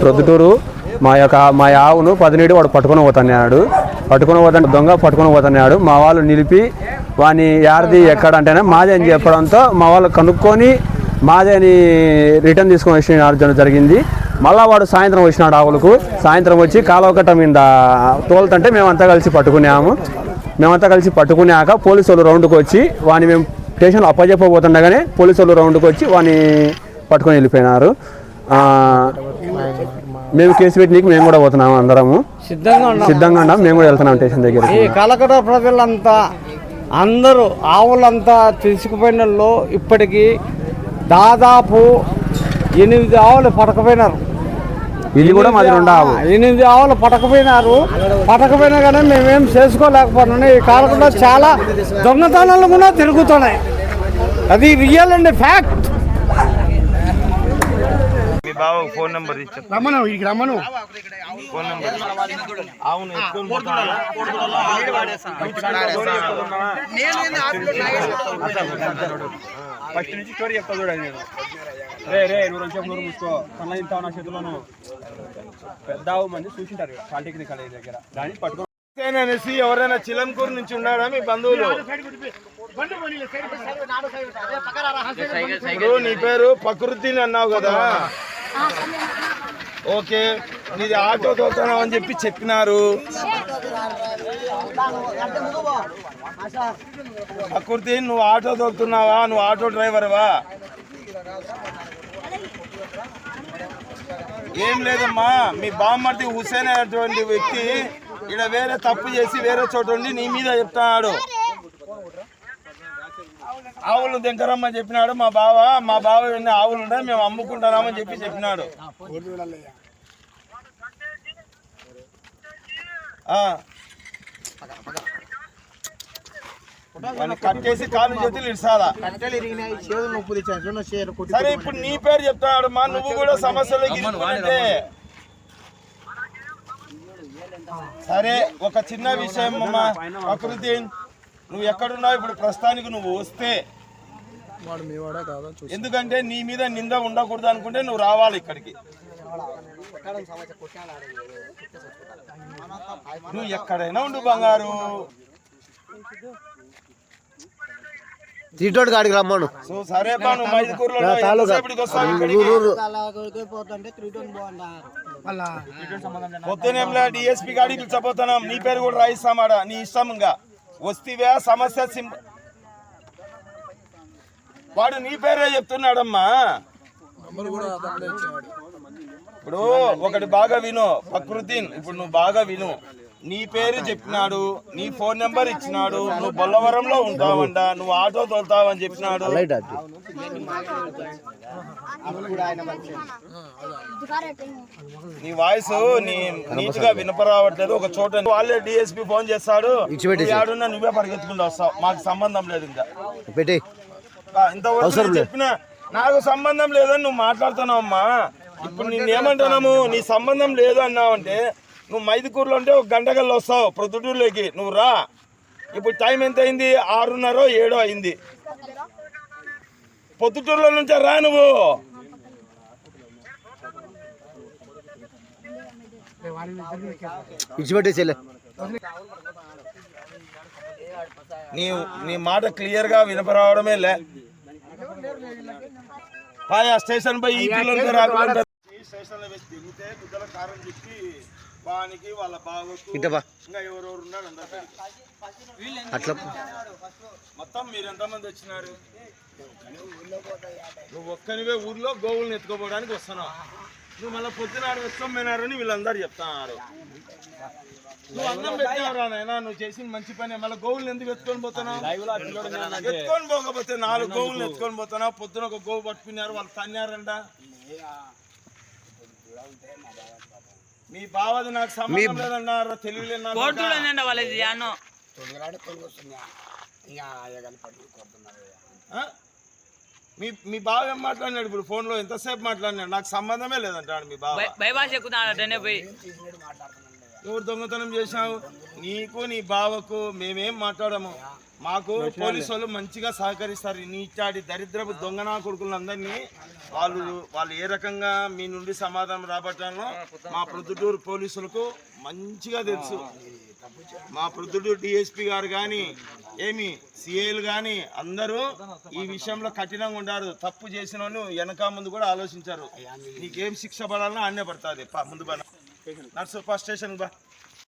ప్రొద్దుటూరు మా యొక్క మా ఆవును పదినేడు వాడు పట్టుకొని పోతున్నాడు పట్టుకొని పోతాడు దొంగ పట్టుకొని పోతున్నాడు మా వాళ్ళు నిలిపి వాని యారది ఎక్కడ అంటేనే మాదే అని చెప్పడంతో మా వాళ్ళు కనుక్కొని మాదే అని రిటర్న్ తీసుకొని వచ్చిన జరిగింది. మళ్ళా వాడు సాయంత్రం వచ్చినాడు ఆవులకు. సాయంత్రం వచ్చి కాలువకట్ట మీద తోలుతుంటే మేమంతా కలిసి పట్టుకున్నాము. మేమంతా కలిసి పట్టుకున్నాక పోలీసు వాళ్ళు రౌండ్కి వచ్చి వాని మేము స్టేషన్లో అప్పచెప్పబోతుండగానే పోలీసు వాళ్ళు రౌండ్కి వచ్చి వాని పట్టుకొని వెళ్ళిపోయినారు. మేము కేసు పెట్టినకి మేము కూడా పోతున్నాము అందరము. సిద్ధంగా ఉన్నాం. సిద్ధంగా ఉన్నాం మేము కూడా వెళ్తున్నాం స్టేషన్ ఈ దగ్గరికి కలకట ప్రజలంతా అందరూ ఆవులంతా తీసుకుపోయిన ఇప్పటికీ దాదాపు ఎనిమిది ఆవులు పడకపోయినారు. ఇది కూడా మాది రెండు ఆవు. ఎనిమిది ఆవులు పడకపోయినారు. పడకపోయినా కానీ మేమేం చేసుకోలేకపోతున్నాం. ఈ కాలకుండా చాలా దొంగతనాలు కూడా తిరుగుతున్నాయి. అది రియల్ అండ్ ఫ్యాక్ట్ మీ బావ ఫోన్ నెంబర్ రమ్మను ఇక రమ్మను. ఫోన్ నెంబర్ అవును ఫస్ట్ నుంచి స్టోరీ చెప్తా చూడండి నేను రే రే నువ్వు రెండు చెప్పు నూరు మూసుకో. కళ్ళ తింటావు నా చేతిలోను పెద్ద మంది చూసింటారు పాలిటెక్నిక్ కాలేజ్ దగ్గర. దాన్ని పట్టుకో అనేసి ఎవరైనా చిలంకూరు నుంచి ఉన్నాడా మీ బంధువులు? నీ పేరు ప్రకృతిని అన్నావు కదా. ఓకే నీది ఆటో తోలుతున్నావు అని చెప్పి చెప్పినారు. ప్రకృతి నువ్వు ఆటో తోలుతున్నావా? నువ్వు ఆటో డ్రైవర్వా? ఏం లేదమ్మా మీ బామ్మర్ది హుసేన్ అనేటువంటి వ్యక్తి ఇక్కడ వేరే తప్పు చేసి వేరే చోట ఉండి నీ మీద చెప్తున్నాడు. ఆవులు దింకరమ్మని చెప్పినాడు మా బావ మా బావ ఎన్ని ఆవులు ఉన్నాయి మేము అమ్ముకుంటున్నామని చెప్పి చెప్పినాడు. కట్టేసి కాలు చేతులు ఇడ్సాలా సరే ఇప్పుడు నీ పేరు చెప్తున్నాడు మా నువ్వు కూడా సమస్యలు. సరే ఒక చిన్న విషయం అమ్మా. ప్రకృతి నువ్వు ఎక్కడున్నావు? ఇప్పుడు ప్రస్తుతానికి నువ్వు వస్తే ఎందుకంటే నీ మీద నింద ఉండకూడదు అనుకుంటే నువ్వు రావాలి ఇక్కడికి. నువ్వు ఎక్కడైనా ఉండు బంగారు. తీటోడు కాడికి రమ్మను. సో సరే బా నువ్వు మైదుకూరులో ఉన్నావు. ఎంతసేపటికి వస్తావు? ఇక్కడికి? పొద్దునేంలా డిఎస్పీ గాడికి పిలిచబోతున్నాం. నీ పేరు కూడా రాయిస్తామాడ నీ ఇష్టం ఇంకా. వస్తీవే సమస్య సిం వాడు నీ పేరే చెప్తున్నాడమ్మా. ఇప్పుడు ఒకటి బాగా విను ప్రకృతి ఇప్పుడు నువ్వు బాగా విను. నీ పేరు చెప్పినాడు నీ ఫోన్ నెంబర్ ఇచ్చినాడు నువ్వు బొల్లవరంలో ఉంటావంట నువ్వు ఆటో తోలుతావని చెప్పినాడు. నీ వాయిస్ నీ నీట్గా వినపరావట్లేదు ఒక చోట వాళ్ళే డిఎస్పీ ఫోన్ చేస్తాడు. నువ్వు ఏడున్నా నువ్వే పరిగెత్తుకుంటూ వస్తావు. మాకు సంబంధం లేదు ఇంకా. ఇంతవరకు చెప్పినా నాకు సంబంధం లేదని నువ్వు మాట్లాడుతున్నావు అమ్మా ఇప్పుడు నేను ఏమంటున్నాము? నీ సంబంధం లేదు అన్నావంటే నువ్వు మైదుకూరులో ఉంటే ఒక గంట కల్లా వస్తావు ప్రొద్దుటూరులోకి. నువ్వు రా. ఇప్పుడు టైం ఎంత అయింది ఆరున్నర ఏడో అయింది. పొద్దుటూరులో నుంచే రా నువ్వు. ఇచ్చిపెట్టి చెల్లె నీ నీ మాట క్లియర్గా వినపరావడమే లే. పాయ స్టేషన్ పై ఈ పిల్లలతో రాకుండా ఈ స్టేషన్లో వేసి దిగితే గుద్దల కారం చెప్పి వానికి వాళ్ళ బావకు ఇంకా ఎవరెవరు ఉన్నారు అందరు అట్లా. మొత్తం మీరు ఎంతమంది వచ్చినారు? నువ్వు ఒక్కనివే ఊర్లో గోవులను ఎత్తుకోపోవడానికి వస్తున్నావు. నువ్వు మళ్ళీ పొద్దునాడు వెతుకోమైనారని వీళ్ళందరూ చెప్తున్నారు. నువ్వు అన్నం పెట్టినావురా నాయనా నువ్వు చేసిన మంచి పని. మళ్ళీ గోవులను ఎందుకు ఎత్తుకొని పోతున్నావు? ఎత్తుకొని పోకపోతే నాలుగు గోవులను ఎత్తుకొని పోతున్నావు. పొద్దున ఒక గోవు పట్టుకున్నారు వాళ్ళు తన్నారంట. మీ బావది నాకు సంబంధం లేదన్నారు? తెలియలేదు ఆ? మీ మీ బావ ఏం మాట్లాడినాడు ఇప్పుడు? ఫోన్లో ఎంతసేపు మాట్లాడినాడు? నాకు సంబంధమే లేదంటాడు మీ బావ. పోయి. ఎవరు దొంగతనం చేశావు? నీకు నీ బావకు మేమేం మాట్లాడము? మాకు పోలీసు వాళ్ళు. మంచిగా సహకరిస్తారు. నీచాడి దరిద్రపు దొంగనా కొడుకులందరినీ వాళ్ళు వాళ్ళు ఏ రకంగా మీ నుండి సమాధానం రాబట్టాలో మా ప్రొద్దుటూరు పోలీసులకు మంచిగా తెలుసు. మా ప్రొద్దుటూరు డిఎస్పి గారు కానీ ఏమి సిఐలు కానీ అందరూ ఈ విషయంలో కఠినంగా ఉండారు. తప్పు చేసిన వాళ్ళు వెనక ముందు కూడా ఆలోచించారు. నీకేం శిక్ష పడాలన్నా అన్నే పడుతుంది. ముందు పడ నర్సు ఫస్ట్ స్టేషన్ బా.